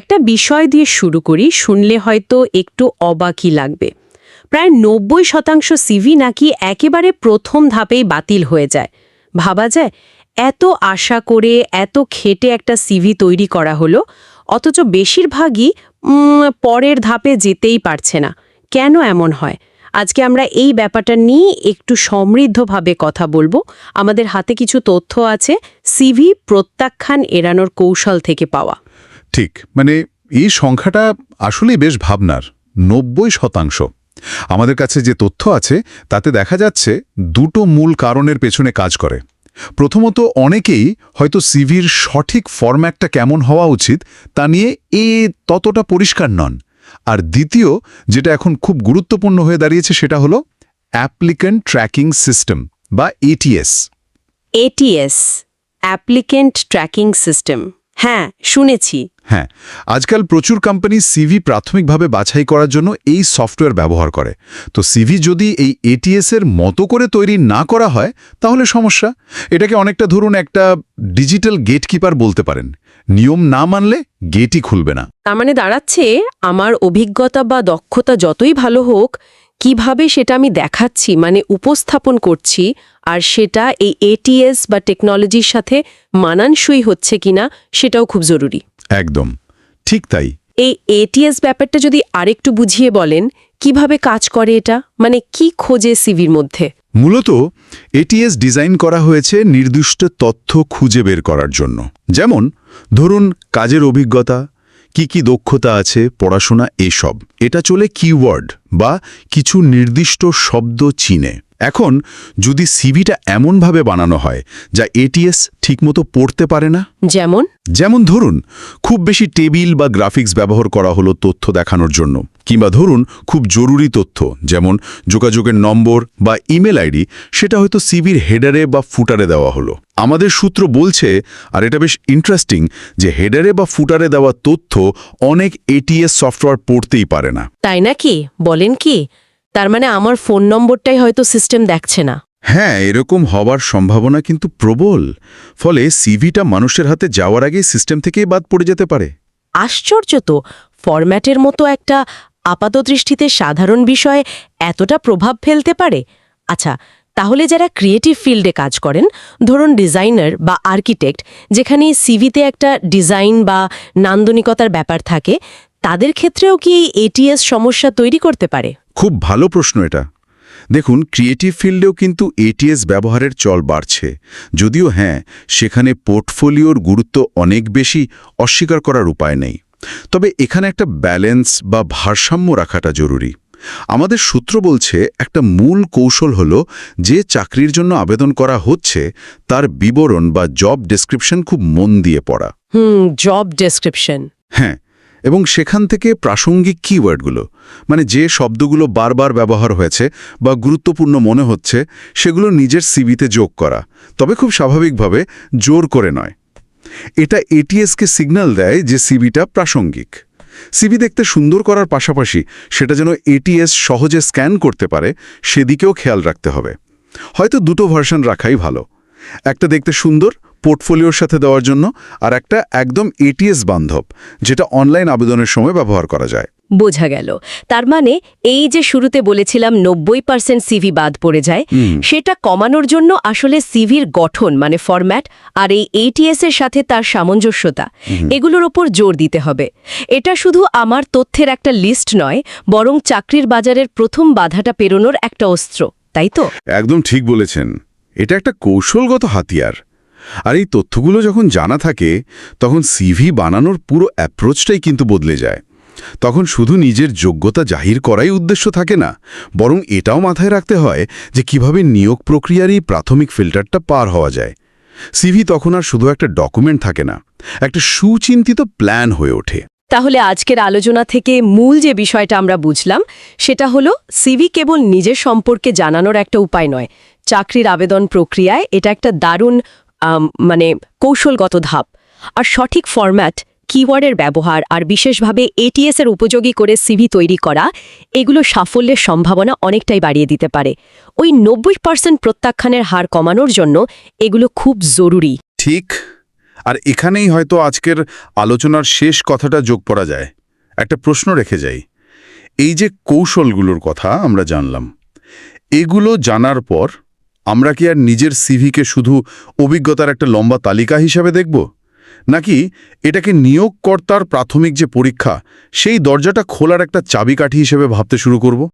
একটা বিষয় দিয়ে শুরু করি, শুনলে হয়তো একটু অবাকই লাগবে। প্রায় নব্বই শতাংশ সিভি নাকি একেবারে প্রথম ধাপেই বাতিল হয়ে যায়। ভাবা যায়, এত আশা করে, এত খেটে একটা সিভি তৈরি করা হলো, অথচ বেশিরভাগই পরের ধাপে যেতেই পারছে না। কেন এমন হয়? আজকে আমরা এই ব্যাপারটা নিয়ে একটু সমৃদ্ধভাবে কথা বলব। আমাদের হাতে কিছু তথ্য আছে সিভি প্রত্যাখ্যান এড়ানোর কৌশল থেকে পাওয়া। ঠিক মানে এই সংখ্যাটা আসলেই বেশ ভাবনার, নব্বই শতাংশ। আমাদের কাছে যে তথ্য আছে, তাতে দেখা যাচ্ছে দুটো মূল কারণের পেছনে কাজ করে। প্রথমত, অনেকেই হয়তো সিভির সঠিক ফরম্যাটটা কেমন হওয়া উচিত, তা নিয়ে এ ততটা পরিষ্কার নন। আর দ্বিতীয়, যেটা এখন খুব গুরুত্বপূর্ণ হয়ে দাঁড়িয়েছে, সেটা হলো অ্যাপ্লিক্যান্ট ট্র্যাকিং সিস্টেম বা ATS ATS applicant tracking system. হ্যাঁ শুনেছি। হ্যাঁ আজকাল প্রচুর কোম্পানি সিভি প্রাথমিকভাবে বাছাই করার জন্য এই সফটওয়্যার ব্যবহার করে। তো সিভি যদি এই এটিএস এর মতো করে তৈরি না করা হয়, তাহলে সমস্যা। এটাকে অনেকটা ধরুন একটা ডিজিটাল গেটকিপার বলতে পারেন। নিয়ম না মানলে গেটই খুলবে না। তার মানে দাঁড়াচ্ছে, আমার অভিজ্ঞতা বা দক্ষতা যতই ভালো হোক, কীভাবে সেটা আমি দেখাচ্ছি মানে উপস্থাপন করছি, আর সেটা এই এটিএস বা টেকনোলজির সাথে মানানসই হচ্ছে কিনা, সেটাও খুব জরুরি। একদম। ঠিক তাই। এই এটিএস ব্যাপারটা যদি আরেকটু বুঝিয়ে বলেন কীভাবে কাজ করে এটা? মানে কি খোঁজে সিভির মধ্যে? মূলত এটিএস ডিজাইন করা হয়েছে নির্দিষ্ট তথ্য খুঁজে বের করার জন্য। যেমন ধরুন কাজের অভিজ্ঞতা কি কি দক্ষতা আছে পড়াশোনা এসব। এটা চলে কিওয়ার্ড বা কিছু নির্দিষ্ট শব্দ চিনে। এখন যদি সিভিটা এমনভাবে বানানো হয় যা এটিএস ঠিকমতো পড়তে পারে না? যেমন? যেমন ধরুন খুব বেশি টেবিল বা গ্রাফিক্স ব্যবহার করা হলো তথ্য দেখানোর জন্য কিংবা ধরুন খুব জরুরি তথ্য যেমন যোগাযোগের নম্বর বা ইমেল আইডি সেটা হয়তো সিভির হেডারে বা ফুটারে দেওয়া হলো। আমাদের সূত্র বলছে আর এটা বেশ ইন্টারেস্টিং যে হেডারে বা ফুটারে দেওয়া তথ্য অনেক এটিএস সফটওয়্যার পড়তেই পারে না। তাই নাকি? বলেন কি? তার মানে আমার ফোন নম্বরটাই হয়তো সিস্টেম দেখছে না। হ্যাঁ এরকম হওয়ার সম্ভাবনা কিন্তু প্রবল। ফলে সিভিটা মানুষের হাতে যাওয়ার আগেই সিস্টেম থেকেই বাদ পড়ে যেতে পারে। আশ্চর্য তো ফরম্যাটের মতো একটা আপাতদৃষ্টিতে সাধারণ বিষয়ে এতটা প্রভাব ফেলতে পারে? আচ্ছা তাহলে যারা ক্রিয়েটিভ ফিল্ডে কাজ করেন ধরুন ডিজাইনার বা আর্কিটেক্ট যেখানে সিভিতে একটা ডিজাইন বা নান্দনিকতার ব্যাপার থাকে তাদের ক্ষেত্রেও কি এই এটিএস সমস্যা তৈরি করতে পারে? খুব ভালো প্রশ্ন এটা। দেখুন ক্রিয়েটিভ ফিল্ডেও কিন্তু এটিএস ব্যবহারের চল বাড়ছে। যদিও হ্যাঁ সেখানে পোর্টফোলিওর গুরুত্ব অনেক বেশি অস্বীকার করার উপায় নেই। তবে এখানে একটা ব্যালেন্স বা ভারসাম্য রাখাটা জরুরি। আমাদের সূত্র বলছে একটা মূল কৌশল হল যে চাকরির জন্য আবেদন করা হচ্ছে তার বিবরণ বা জব ডেসক্রিপশন খুব মন দিয়ে পড়া। হুম জব ডেসক্রিপশন হ্যাঁ এবং সেখান থেকে প্রাসঙ্গিক কিওয়ার্ডগুলো মানে যে শব্দগুলো বারবার ব্যবহার হয়েছে বা গুরুত্বপূর্ণ মনে হচ্ছে, সেগুলো নিজের সিবিতে যোগ করা, তবে খুব স্বাভাবিকভাবে জোর করে নয়। এটা এটিএসকে সিগন্যাল দেয় যে সিবিটা প্রাসঙ্গিক। সিবি দেখতে সুন্দর করার পাশাপাশি সেটা যেন এটিএস সহজে স্ক্যান করতে পারে, সেদিকেও খেয়াল রাখতে হবে। হয়তো দুটো ভার্সন রাখাই ভালো। একটা দেখতে সুন্দর পোর্টফোলিওর সাথে দেওয়ার জন্য আর একটা একদম এটিএস বান্ধব যেটা অনলাইন আবেদনের সময় ব্যবহার করা যায়। বোঝা গেল। তার মানে এই যে শুরুতে বলেছিলাম নব্বই পার্সেন্ট সিভি বাদ পড়ে যায় সেটা কমানোর জন্য আসলে সিভির গঠন মানে ফরম্যাট আর এই এটিএস এর সাথে তার সামঞ্জস্যতা এগুলোর ওপর জোর দিতে হবে। এটা শুধু আমার তথ্যের একটা লিস্ট নয় বরং চাকরির বাজারের প্রথম বাধাটা পেরোনোর একটা অস্ত্র তাই তো? একদম ঠিক বলেছেন। এটা একটা কৌশলগত হাতিয়ার। আর এই তথ্যগুলো যখন জানা থাকে, তখন সিভি বানানোর পুরো অ্যাপ্রোচটাই কিন্তু বদলে যায়। তখন শুধু নিজের যোগ্যতা জাহির করাই উদ্দেশ্য থাকে না, বরং এটাও মাথায় রাখতে হয় যে কীভাবে নিয়োগ প্রক্রিয়ার এই প্রাথমিক ফিল্টারটা পার হওয়া যায়। সিভি তখন আর শুধু একটা ডকুমেন্ট থাকে না, একটা সুচিন্তিত প্ল্যান হয়ে ওঠে। তাহলে আজকের আলোচনা থেকে মূল যে বিষয়টা আমরা বুঝলাম, সেটা হলো সিভি কেবল নিজের সম্পর্কে জানানোর একটা উপায় নয়। চাকরির আবেদন প্রক্রিয়ায় এটা একটা দারুণ মানে কৌশলগত ধাপ। আর সঠিক ফরম্যাট কিওয়ার্ডের ব্যবহার আর বিশেষভাবে এটিএস এর উপযোগী করে সিভি তৈরি করা, এগুলো সাফল্যের সম্ভাবনা অনেকটাই বাড়িয়ে দিতে পারে। ওই নব্বই পার্সেন্ট প্রত্যাখ্যানের হার কমানোর জন্য এগুলো খুব জরুরি। ঠিক। আর এখানেই হয়তো আজকের আলোচনার শেষ কথাটা যোগ করা যায়। একটা প্রশ্ন রেখে যাই। এই যে কৌশলগুলোর কথা আমরা জানলাম, এগুলো জানার পর আমরা কি আর নিজের সিভিকে শুধু অভিজ্ঞতার একটা লম্বা তালিকা হিসাবে দেখব? নাকি এটাকে নিয়োগকর্তার প্রাথমিক যে পরীক্ষা, সেই দরজাটা খোলার একটা চাবিকাঠি হিসেবে ভাবতে শুরু করব?